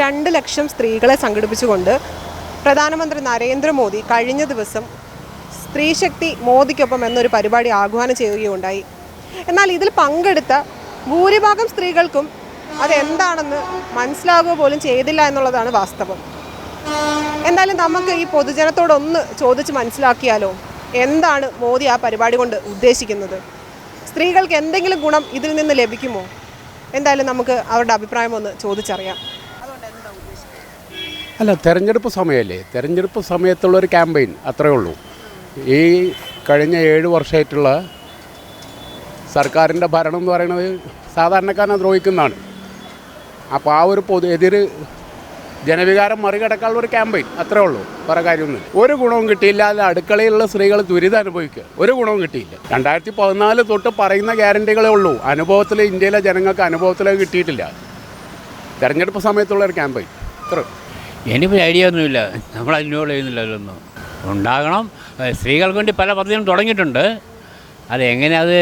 രണ്ട് ലക്ഷം സ്ത്രീകളെ സംഘടിപ്പിച്ചുകൊണ്ട് പ്രധാനമന്ത്രി നരേന്ദ്രമോദി കഴിഞ്ഞ ദിവസം സ്ത്രീശക്തി മോദിക്കൊപ്പം എന്നൊരു പരിപാടി ആഹ്വാനം ചെയ്യുകയുണ്ടായി. എന്നാൽ ഇതിൽ പങ്കെടുത്ത ഭൂരിഭാഗം സ്ത്രീകൾക്കും അതെന്താണെന്ന് മനസ്സിലാകുക പോലും ചെയ്തില്ല എന്നുള്ളതാണ് വാസ്തവം. എന്തായാലും നമുക്ക് ഈ പൊതുജനത്തോടൊന്ന് ചോദിച്ച് മനസ്സിലാക്കിയാലോ എന്താണ് മോദി ആ പരിപാടി കൊണ്ട് ഉദ്ദേശിക്കുന്നത്? സ്ത്രീകൾക്ക് എന്തെങ്കിലും ഗുണം ഇതിൽ നിന്ന് ലഭിക്കുമോ? എന്തായാലും നമുക്ക് അവരുടെ അഭിപ്രായം ഒന്ന് ചോദിച്ചറിയാം. അല്ല തെരഞ്ഞെടുപ്പ് സമയമല്ലേ? തെരഞ്ഞെടുപ്പ് സമയത്തുള്ള ഒരു ക്യാമ്പയിൻ അത്രേ ഉള്ളൂ. ഈ കഴിഞ്ഞ ഏഴ് വർഷമായിട്ടുള്ള സർക്കാരിന്റെ ഭരണം എന്ന് പറയുന്നത് സാധാരണക്കാരനെ ദ്രോഹിക്കുന്നതാണ്. അപ്പോൾ ആ ഒരു പൊതു എതിര് ജനവികാരം മറികടക്കാനുള്ള ഒരു ക്യാമ്പയിൻ അത്രേ ഉള്ളൂ. വേറെ കാര്യമൊന്നും ഒരു ഗുണവും കിട്ടിയില്ല. അല്ല അടുക്കളയിലുള്ള സ്ത്രീകൾ ദുരിതം അനുഭവിക്കുക. ഒരു ഗുണവും കിട്ടിയില്ല. രണ്ടായിരത്തി പതിനാല് തൊട്ട് പറയുന്ന ഗ്യാരണ്ടികളേ ഉള്ളൂ. അനുഭവത്തിൽ ഇന്ത്യയിലെ ജനങ്ങൾക്ക് അനുഭവത്തിൽ കിട്ടിയിട്ടില്ല. തെരഞ്ഞെടുപ്പ് സമയത്തുള്ള ഒരു ക്യാമ്പയിൻ. ഇത്ര എനിക്കൊരു ഐഡിയ ഒന്നുമില്ല. നമ്മൾ ഇൻവോൾവ് ചെയ്യുന്നില്ല അതിലൊന്നും ഉണ്ടാകണം സ്ത്രീകൾക്ക് വേണ്ടി പല പദ്ധതികളും തുടങ്ങിയിട്ടുണ്ട്. അത് എങ്ങനെ അത്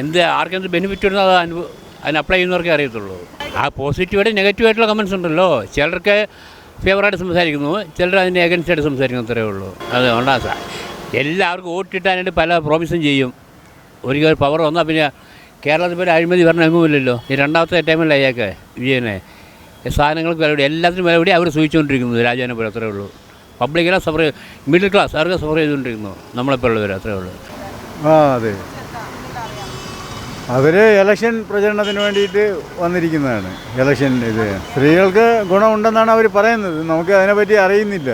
എന്ത് ആർക്കെന്ത് ബെനിഫിറ്റ് വരുന്നോ അത് അനുഭവ അതിന് അപ്ലൈ ചെയ്യുന്നവർക്കേ അറിയത്തുള്ളൂ. ആ പോസിറ്റീവായിട്ട് നെഗറ്റീവായിട്ടുള്ള കമൻസ് ഉണ്ടല്ലോ. ചിലർക്ക് ഫേവറായിട്ട് സംസാരിക്കുന്നു. ചിലർ അതിന്റെ അഗൻസ്റ്റ് ആയിട്ട് സംസാരിക്കുന്നു അത്രേ ഉള്ളൂ. അത് ഉണ്ടാ സാ എല്ലാവർക്കും വോട്ടിട്ടാനായിട്ട് പല പ്രോമിസും ചെയ്യും. ഒരിക്കൽ പവർ വന്നാൽ പിന്നെ കേരളത്തിൽ പോലെ അഴിമതി പറഞ്ഞ എങ്ങുമില്ലല്ലോ ഈ രണ്ടാമത്തെ ടൈമല്ലേ അയാൾക്ക് വിജയനെ? സാധനങ്ങൾക്ക് വില കൂടി എല്ലാത്തിനും വില കൂടി അവർ സൂചിച്ചുകൊണ്ടിരിക്കുന്നത് രാജാവിനെ പോലെ അത്രേ ഉള്ളൂ. പബ്ലിക്കിനെ സഫർ മിഡിൽ ക്ലാസ് അവർക്ക് സഫർ ചെയ്തുകൊണ്ടിരിക്കുന്നു? നമ്മളെപ്പോലുള്ളവർ അത്രേ ഉള്ളൂ. ആ അതെ. അവർ ഇലക്ഷൻ പ്രചരണത്തിന് വേണ്ടിയിട്ട് വന്നിരിക്കുന്നതാണ്. ഇലക്ഷൻ ഇത്. സ്ത്രീകൾക്ക് ഗുണമുണ്ടെന്നാണ് അവർ പറയുന്നത്. നമുക്ക് അതിനെപ്പറ്റി അറിയുന്നില്ല.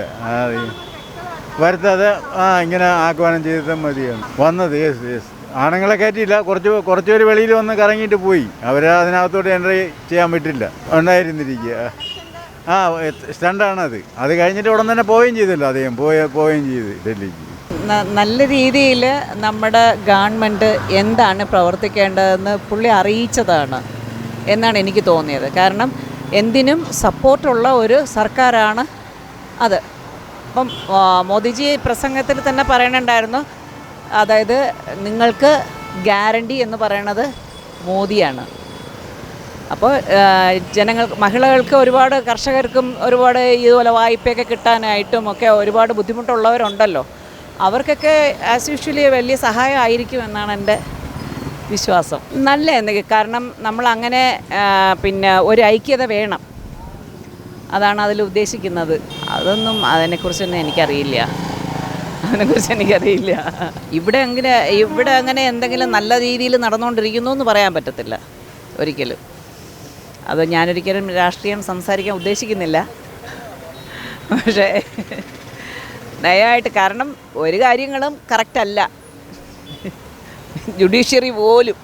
വരുത്താതെ ആ ഇങ്ങനെ ആഹ്വാനം ചെയ്താൽ മതിയാണ്. വന്നത് യെസ് യെസ് ആണുങ്ങളെ കയറ്റിയില്ല. കുറച്ച് കുറച്ച് പേര് വെളിയിൽ വന്ന് കറങ്ങിയിട്ട് പോയി. അവർ അതിനകത്തോട്ട് എൻട്രി ചെയ്യാൻ പറ്റില്ല ഉണ്ടായിരുന്നിരിക്കുക. ആ സ്റ്റണ്ടാണത്. അത് കഴിഞ്ഞിട്ട് ഉടൻ തന്നെ പോവുകയും ചെയ്തല്ലോ അദ്ദേഹം. പോയ പോവുകയും ചെയ്ത് ഡൽഹിക്ക്. നല്ല രീതിയിൽ നമ്മുടെ ഗവൺമെന്റ് എന്താണ് പ്രവർത്തിക്കേണ്ടതെന്ന് പുള്ളി അറിയിച്ചതാണ് എന്നാണ് എനിക്ക് തോന്നിയത്. കാരണം എന്തിനും സപ്പോർട്ടുള്ള ഒരു സർക്കാരാണ് അത്. അപ്പം മോദിജി പ്രസംഗത്തിൽ തന്നെ പറയണുണ്ടായിരുന്നു അതായത് നിങ്ങൾക്ക് ഗ്യാരണ്ടി എന്ന് പറയണത് മോദിയാണ്. അപ്പോൾ ജനങ്ങൾ മഹിളകൾക്ക് ഒരുപാട് കർഷകർക്കും ഒരുപാട് ഇതുപോലെ വായ്പയൊക്കെ കിട്ടാനായിട്ടും ഒക്കെ ഒരുപാട് ബുദ്ധിമുട്ടുള്ളവരുണ്ടല്ലോ. അവർക്കൊക്കെ ആസ് യൂഷ്വലി വലിയ സഹായമായിരിക്കും എന്നാണ് എന്റെ വിശ്വാസം. നല്ല? എന്തെങ്കിലും കാരണം നമ്മൾ അങ്ങനെ പിന്നെ ഒരു ഐക്യത വേണം. അതാണ് അതിൽ ഉദ്ദേശിക്കുന്നത്. അതൊന്നും അതിനെക്കുറിച്ചൊന്നും എനിക്കറിയില്ല. അതിനെക്കുറിച്ച് എനിക്കറിയില്ല. ഇവിടെ അങ്ങനെ ഇവിടെ അങ്ങനെ എന്തെങ്കിലും നല്ല രീതിയിൽ നടന്നുകൊണ്ടിരിക്കുന്നു എന്ന് പറയാൻ പറ്റത്തില്ല ഒരിക്കലും. അത് ഞാനൊരിക്കലും രാഷ്ട്രീയം സംസാരിക്കാൻ ഉദ്ദേശിക്കുന്നില്ല. പക്ഷേ നയമായിട്ട് കാരണം ഒരു കാര്യങ്ങളും കറക്റ്റല്ല ജുഡീഷ്യറി പോലും.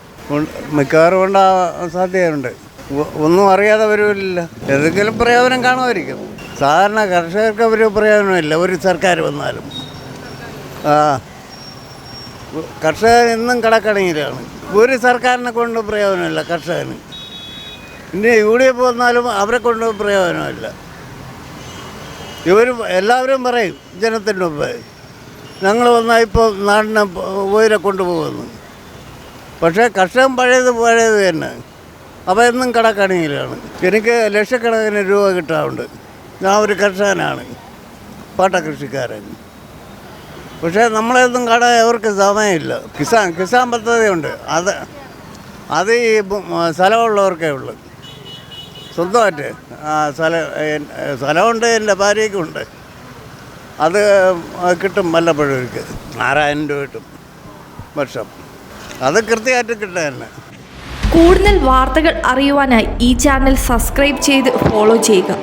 മിക്കവാറും ഉണ്ടാവാൻ സാധ്യതയുണ്ട്. ഒന്നും അറിയാതെ വരുമില്ല ഏതെങ്കിലും പ്രയോജനം കാണുമായിരിക്കും. സാധാരണ കർഷകർക്ക് ഒരു പ്രയോജനമില്ല ഒരു സർക്കാർ വന്നാലും. ആ. കർഷകൻ കടക്കണിയിലാണ് ഒരു സർക്കാരിനെ കൊണ്ട് പ്രയോജനമില്ല കർഷകന്. ഇനി യു ഡി എഫ് വന്നാലും അവരെ കൊണ്ട് പ്രയോജനമില്ല. ഇവർ എല്ലാവരും പറയും ജനത്തിന്റെ മുമ്പ് ഞങ്ങൾ വന്നാൽ ഇപ്പോൾ നാടിനെ ഉയരെ കൊണ്ടുപോകുന്നു പക്ഷേ കർഷകൻ പഴയത് പഴയത് തന്നെ. അപ്പോൾ എന്നും കടക്കണിയിലാണ് എനിക്ക് ലക്ഷക്കണക്കിന് രൂപ കിട്ടാറുണ്ട്. ഞാൻ ഒരു കർഷകനാണ് പാട്ടകൃഷിക്കാരൻ പക്ഷേ നമ്മളെയൊന്നും കട അവർക്ക് സമയമില്ല. കിസാൻ കിസാൻ പദ്ധതിയുണ്ട്. അത് അത് ഈ സ്ഥലമുള്ളവർക്കേ ഉള്ളൂ. സ്വന്തമായിട്ട് സ്ഥലം സ്ഥലമുണ്ട് എന്റെ ഭാര്യയ്ക്കുണ്ട് അത് കിട്ടും വല്ലപ്പോഴും ആറായിരം രൂപ കിട്ടും വർഷം. അത് കൃത്യമായിട്ട് കിട്ടുക തന്നെ. കൂടുതൽ വാർത്തകൾ അറിയുവാനായി ഈ ചാനൽ സബ്സ്ക്രൈബ് ചെയ്ത് ഫോളോ ചെയ്യുക.